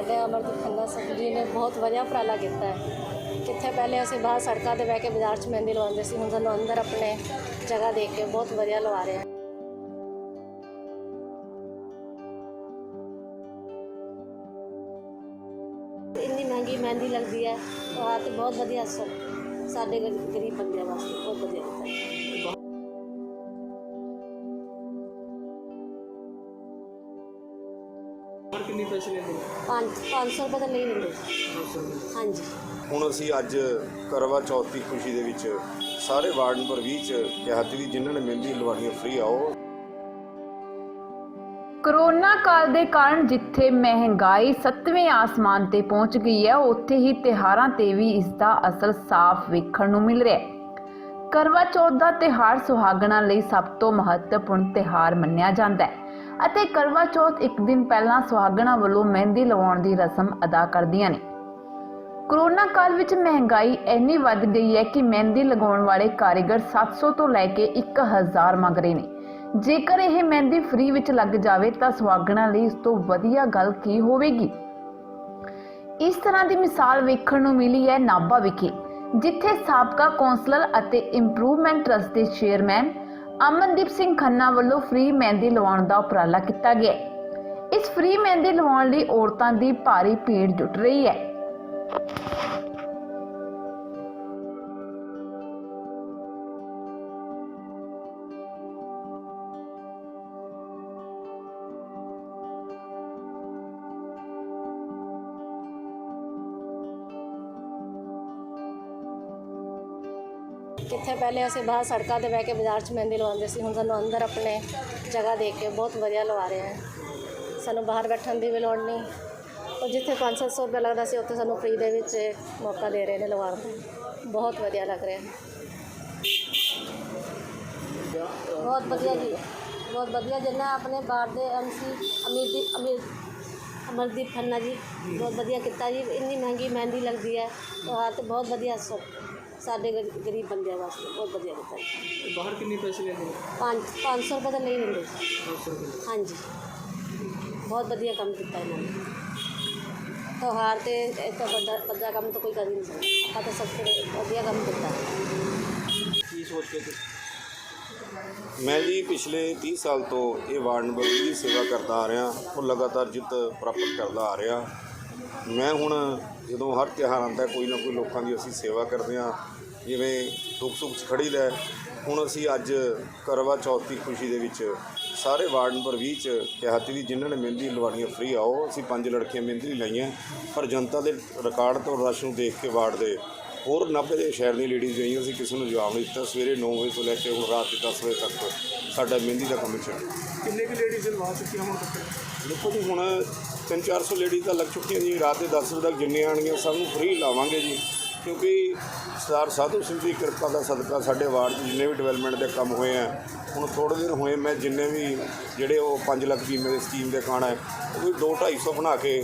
ਸਾਡੇ ਅਮਰਦੀਪ ਖੰਨਾ ਸਿੰਘ ਜੀ ਨੇ ਬਹੁਤ ਵਧੀਆ ਉਪਰਾਲਾ ਕੀਤਾ ਹੈ। ਕਿੱਥੇ ਪਹਿਲੇ ਅਸੀਂ ਬਾਹਰ ਸੜਕਾਂ ਤੇ ਬਹਿ ਕੇ ਬਾਜ਼ਾਰ 'ਚ ਮਹਿੰਦੀ ਲਵਾਉਂਦੇ ਸੀ, ਹੁਣ ਸਾਨੂੰ ਅੰਦਰ ਆਪਣੇ ਜਗ੍ਹਾ ਦੇਖ ਕੇ ਬਹੁਤ ਵਧੀਆ ਲਵਾ ਰਹੇ ਆ। ਇੰਨੀ ਮਹਿੰਗੀ ਮਹਿੰਦੀ ਲੱਗਦੀ ਹੈ, ਉਹ ਬਹੁਤ ਵਧੀਆ ਸਰ, ਸਾਡੇ ਗਰ- ਗਰੀਬ ਬੰਦਿਆਂ ਵਾਸਤੇ ਬਹੁਤ ਵਧੀਆ। ਕੀਤਾ ਹੈ ਹਰ ਕਿੰਨੀ ਪੈਸੇ ਲੈਂਦੇ ਨੇ 5 500 ਰੁਪਏ ਤਾਂ ਨਹੀਂ ਲੈਂਦੇ। ਹਾਂਜੀ। ਹੁਣ ਅਸੀਂ ਅੱਜ ਕਰਵਾ ਚੌਥ ਦੀ ਖੁਸ਼ੀ ਦੇ ਵਿੱਚ ਸਾਰੇ ਵਾਰਡ ਨੰਬਰ 20 ਚ ਕਿਹਾ ਸੀ ਵੀ ਜਿਨ੍ਹਾਂ ਨੇ ਮਹਿੰਦੀ ਲਵਾਉਣੀ ਫ੍ਰੀ ਆਓ ਕਰੋਨਾ ਕਾਲ ਦੇ ਕਾਰਨ ਜਿੱਥੇ ਮਹਿੰਗਾਈ ਸੱਤਵੇਂ ਆਸਮਾਨ ਤੇ ਪਹੁੰਚ ਗਈ ਹੈ ਉੱਥੇ ਹੀ ਤਿਹਾਰਾਂ ਤੇ ਵੀ ਇਸ ਦਾ ਅਸਰ ਸਾਫ਼ ਵੇਖਣ ਨੂੰ ਮਿਲ ਰਿਹਾ ਹੈ। ਕਰਵਾ ਚੌਥ ਦਾ ਤਿਹਾਰ ਸੁਹਾਗਣਾਂ ਲਈ ਸਭ ਤੋਂ ਮਹੱਤਵਪੂਰਨ ਤਿਹਾਰ ਮੰਨਿਆ ਜਾਂਦਾ ਹੈ। ਅਤੇ ਕਰਵਾ ਚੌਥ ਇੱਕ ਦਿਨ ਪਹਿਲਾਂ ਸੁਹਾਗਣਾਂ ਵੱਲੋਂ ਮਹਿੰਦੀ ਲਵਾਉਣ ਦੀ ਰਸਮ ਅਦਾ ਕਰਦੀਆਂ ਨੇ। ਕਰੋਨਾ ਕਾਲ ਵਿੱਚ ਮਹਿੰਗਾਈ ਇੰਨੀ ਵੱਧ ਗਈ ਹੈ ਕਿ ਮਹਿੰਦੀ ਲਗਾਉਣ ਵਾਲੇ ਕਾਰੀਗਰ 700 ਤੋਂ ਲੈ ਕੇ 1000 ਮੰਗ ਰਹੇ ਨੇ। ਜੇਕਰ ਇਹ ਮਹਿੰਦੀ ਫ੍ਰੀ ਵਿੱਚ ਲੱਗ ਜਾਵੇ ਤਾਂ ਸੁਹਾਗਣਾਂ ਲਈ ਇਸ ਤੋਂ ਵਧੀਆ ਗੱਲ ਕੀ ਹੋਵੇਗੀ? ਇਸ ਤਰ੍ਹਾਂ ਦੀ ਮਿਸਾਲ ਵੇਖਣ ਨੂੰ ਮਿਲੀ ਹੈ ਨਾਭਾ ਵਿਖੇ, ਜਿੱਥੇ ਸਾਬਕਾ ਕੌਂਸਲਰ ਅਤੇ ਇੰਪਰੂਵਮੈਂਟ ਟਰਸਟ ਦੇ ਚੇਅਰਮੈਨ ਅਮਨਦੀਪ ਸਿੰਘ ਖੰਨਾ ਵੱਲੋਂ ਫ੍ਰੀ ਮਹਿੰਦੀ ਲਵਾਉਣ ਦਾ ਉਪਰਾਲਾ ਕੀਤਾ ਗਿਆ। ਇਸ ਫ੍ਰੀ ਮਹਿੰਦੀ ਲਵਾਉਣ ਲਈ ਔਰਤਾਂ ਦੀ ਭਾਰੀ ਭੀੜ ਜੁਟ ਰਹੀ ਹੈ। ਕਿੱਥੇ ਪਹਿਲੇ ਅਸੀਂ ਬਾਹਰ ਸੜਕਾਂ ਤੇ ਬਹਿ ਕੇ ਬਾਜ਼ਾਰ 'ਚ ਮਹਿੰਦੀ ਲਵਾਉਂਦੇ ਸੀ, ਹੁਣ ਸਾਨੂੰ ਅੰਦਰ ਆਪਣੇ ਜਗ੍ਹਾ ਦੇਖ ਕੇ ਬਹੁਤ ਵਧੀਆ ਲਵਾ ਰਹੇ ਹੈ। ਸਾਨੂੰ ਬਾਹਰ ਬੈਠਣ ਦੀ ਵੀ ਲੋੜ ਨਹੀਂ। ਉਹ ਜਿੱਥੇ 500 ਰੁਪਏ ਲੱਗਦਾ ਸੀ, ਉੱਥੇ ਸਾਨੂੰ ਫ੍ਰੀ ਦੇ ਵਿੱਚ ਮੌਕਾ ਦੇ ਰਹੇ ਨੇ ਲਵਾਉਣ ਦਾ। ਬਹੁਤ ਵਧੀਆ ਲੱਗ ਰਿਹਾ ਬਹੁਤ ਵਧੀਆ ਜੀ, ਬਹੁਤ ਵਧੀਆ। ਜਿੰਨਾ ਆਪਣੇ ਬਾਹਰ ਦੇ ਐਮਸੀ ਅਮੀਰਦੀਪ ਅਮੀਰ ਅਮਰਦੀਪ ਖੰਨਾ ਜੀ, ਬਹੁਤ ਵਧੀਆ ਕੀਤਾ ਜੀ। ਇੰਨੀ ਮਹਿੰਗੀ ਮਹਿੰਦੀ ਲੱਗਦੀ ਹੈ ਉਹ ਆ ਬਹੁਤ ਵਧੀਆ ਸਰ ਸਾਡੇ ਗਰ- ਗਰੀਬ ਬੰਦਿਆਂ ਵਾਸਤੇ ਬਹੁਤ ਵਧੀਆ ਕੀਤਾ ਜੀ। ਤੇ ਬਾਹਰ ਕਿੰਨੀ ਪੈਸੇ ਲੈਂਦੇ ਨੇ 5 500 ਰੁਪਏ ਤਾਂ ਨਹੀਂ ਲੈਂਦੇ 500 ਰੁਪਏ। ਹਾਂਜੀ। ਬਹੁਤ ਵਧੀਆ ਕੰਮ ਕੀਤਾ ਇਹਨਾਂ ਨੇ। ਤਿਉਹਾਰ ਤੇ ਇਹ ਤੋਂ ਵੱਡਾ ਵੱਡਾ ਕੰਮ ਤਾਂ ਕੋਈ ਕਰ ਹੀ ਨਹੀਂ ਸਕਦਾ। ਆਪਾਂ ਤਾਂ ਸਭ ਤੋਂ ਵਧੀਆ ਕੰਮ ਕੀਤਾ। ਕੀ ਸੋਚ ਕੇ ਤੁਸੀਂ? ਮੈਂ ਜੀ ਪਿਛਲੇ 30 ਸਾਲ ਤੋਂ ਇਹ ਵਾਰਡ ਨੰਬਰ 20 ਦੀ ਸੇਵਾ ਕਰਦਾ ਆ ਰਿਹਾ। ਉਹ ਲਗਾਤਾਰ ਜਿੱਤ ਪ੍ਰਾਪਤ ਕਰਦਾ ਆ ਰਿਹਾ। ਮੈਂ ਹੁਣ ਜਦੋਂ ਹਰ ਤਿਉਹਾਰ ਆਉਂਦਾ ਕੋਈ ਨਾ ਕੋਈ ਲੋਕਾਂ ਦੀ ਅਸੀਂ ਸੇਵਾ ਕਰਦੇ ਹਾਂ ਜਿਵੇਂ ਦੁੱਖ ਸੁੱਖ 'ਚ ਖੜੀ ਦਾ ਹੁਣ ਅਸੀਂ ਅੱਜ ਕਰਵਾ ਚੌਥ ਦੀ ਖੁਸ਼ੀ ਦੇ ਵਿੱਚ ਸਾਰੇ ਵਾਰਡ ਨੰਬਰ 20 ਚ ਕਿਹਾ ਸੀ ਵੀ ਜਿਨ੍ਹਾਂ ਨੇ ਮਹਿੰਦੀ ਲਵਾਉਣੀ ਫ੍ਰੀ ਆਓ ਅਸੀਂ ਪੰਜ ਲੜਕੀਆਂ ਮਹਿੰਦੀ ਲਾਈਆਂ ਪਰ ਜਨਤਾ ਦੇ ਰਿਕਾਰਡ ਤੋਂ ਰਸ਼ ਨੂੰ ਦੇਖ ਕੇ ਵਾਰਡ ਦੇ ਹੋਰ 90 ਦੇ ਸ਼ਹਿਰ ਦੀਆਂ ਲੇਡੀਜ਼ ਗਈਆਂ ਸੀ ਕਿਸੇ ਨੂੰ ਜਵਾਬ ਨਹੀਂ ਦਿੱਤਾ। ਸਵੇਰੇ 9 ਵਜੇ ਤੋਂ ਲੈ ਕੇ ਹੁਣ ਰਾਤ ਦੇ 10 ਵਜੇ ਤੱਕ ਸਾਡਾ ਮਹਿੰਦੀ ਦਾ ਕੰਮ ਚੱਲ ਕਿੰਨੇ ਕੁ ਲੇਡੀਜ਼ ਲਵਾ ਚੁੱਕੀਆਂ ਹੁਣ ਤੱਕ? ਦੇਖੋ ਜੀ ਹੁਣ 3-400 ਲੇਡੀਜ਼ ਤਾਂ ਲੱਗ ਚੁੱਕੀਆਂ ਜੀ ਰਾਤ ਦੇ 10 ਵਜੇ ਤੱਕ ਜਿੰਨੇ ਆਣਗੀਆਂ ਸਭ ਨੂੰ ਫ੍ਰੀ ਲਾਵਾਂਗੇ ਜੀ। ਕਿਉਂਕਿ ਸਰਦਾਰ ਸਾਧੂ ਸਿੰਘ ਦੀ ਕਿਰਪਾ ਦਾ ਸਦਕਾ ਸਾਡੇ ਵਾਰਡ 'ਚ ਜਿੰਨੇ ਵੀ ਡਿਵੈਲਪਮੈਂਟ ਦੇ ਕੰਮ ਹੋਏ ਆ, ਹੁਣ ਥੋੜ੍ਹੇ ਦਿਨ ਹੋਏ ਮੈਂ ਜਿੰਨੇ ਵੀ ਜਿਹੜੇ ਉਹ 5 ਲੱਖ ਬੀਮੇ ਦੇ ਸਕੀਮ ਦੇ ਕਾਣ ਹੈ ਉਹ ਵੀ 2-250 ਬਣਾ ਕੇ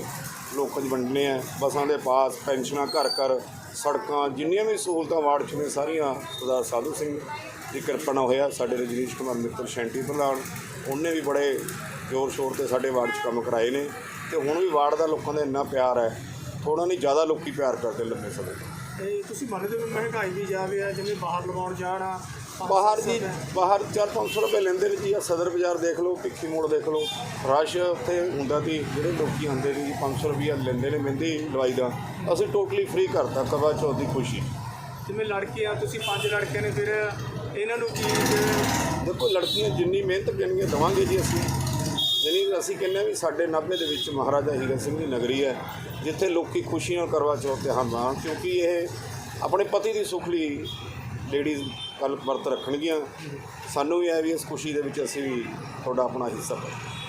ਲੋਕਾਂ 'ਚ ਵੰਡਣੇ ਆ। ਬੱਸਾਂ ਦੇ ਪਾਸ, ਪੈਨਸ਼ਨਾਂ ਘਰ ਘਰ, ਸੜਕਾਂ, ਜਿੰਨੀਆਂ ਵੀ ਸਹੂਲਤਾਂ ਵਾਰਡ 'ਚ ਨੇ ਸਾਰੀਆਂ, ਸਰਦਾਰ ਸਾਧੂ ਸਿੰਘ ਦੀ ਕਿਰਪਾ ਨਾਲ ਹੋਇਆ। ਸਾਡੇ ਰਜਨੀਸ਼ ਕੁਮਾਰ ਮਿੱਤਰ, ਸ਼ੈਂਟੀ ਪ੍ਰਧਾਨ, ਉਹਨੇ ਵੀ ਬੜੇ ਜ਼ੋਰ ਸ਼ੋਰ ਤੇ ਸਾਡੇ ਵਾਰਡ 'ਚ ਕੰਮ ਕਰਾਏ ਨੇ। ਤੇ ਹੁਣ ਵੀ ਵਾਰਡ ਦਾ ਲੋਕਾਂ ਦਾ ਇੰਨਾ ਪਿਆਰ ਹੈ ਥੋੜਾ ਨਹੀਂ ਜ਼ਿਆਦਾ ਲੋਕੀ ਪਿਆਰ ਕਰਦੇ ਲੰਮੇ ਸਮੇਂ ਤੋਂ। ਤੇ ਤੁਸੀਂ ਮੰਨਦੇ ਹੋ ਮਹਿੰਗਾਈ ਵੀ ਜਾਵੇ ਆ ਜਿਵੇਂ ਬਾਹਰ ਲਗਾਉਣ ਜਾਣਾ ਬਾਹਰ ਜੀ ਬਾਹਰ 4-500 ਰੁਪਏ ਲੈਂਦੇ ਨੇ ਜੀ ਆ ਸਦਰ ਬਾਜ਼ਾਰ ਦੇਖ ਲਓ ਭਿੱਖੀ ਮੋੜ ਦੇਖ ਲਓ ਰਸ਼ ਉੱਥੇ ਹੁੰਦਾ ਸੀ ਜਿਹੜੇ ਲੋਕੀ ਆਉਂਦੇ ਨੇ ਜੀ 500 ਰੁਪਏ ਲੈਂਦੇ ਨੇ ਮਹਿੰਦੀ ਲਵਾਈ ਦਾ ਅਸੀਂ ਟੋਟਲੀ ਫ੍ਰੀ ਕਰਤਾ ਕਰਵਾ ਚੌਥ ਦੀ ਖੁਸ਼ੀ। ਜਿਵੇਂ ਲੜਕੀਆਂ ਤੁਸੀਂ ਪੰਜ ਲੜਕੇ ਨੇ ਫਿਰ ਇਹਨਾਂ ਨੂੰ ਕੀ ਦੇਖੋ ਲੜਕੀਆਂ ਜਿੰਨੀ ਮਿਹਨਤ ਕਰਨਗੀਆਂ ਦਵਾਂਗੇ ਜੀ ਅਸੀਂ। ਯਾਨੀ ਅਸੀਂ ਕਹਿੰਦੇ ਹਾਂ ਵੀ ਸਾਡੇ ਨਾਭੇ ਦੇ ਵਿੱਚ ਮਹਾਰਾਜਾ ਹੀਰਾ ਸਿੰਘ ਦੀ ਨਗਰੀ ਹੈ, ਜਿੱਥੇ ਲੋਕੀ ਖੁਸ਼ੀਆਂ ਕਰਵਾ ਚੌਥ ਤੇ ਹਮਾਂ ਕਿਉਂਕਿ ਇਹ ਆਪਣੇ ਪਤੀ ਦੀ ਸੁੱਖ ਲਈ ਲੇਡੀਜ਼ ਕੱਲ ਵਰਤ ਰੱਖਣਗੀਆਂ। ਸਾਨੂੰ ਵੀ ਹੈ ਵੀ ਇਸ ਖੁਸ਼ੀ ਦੇ ਵਿੱਚ ਅਸੀਂ ਵੀ ਤੁਹਾਡਾ ਆਪਣਾ ਹਿੱਸਾ ਪਾਈਏ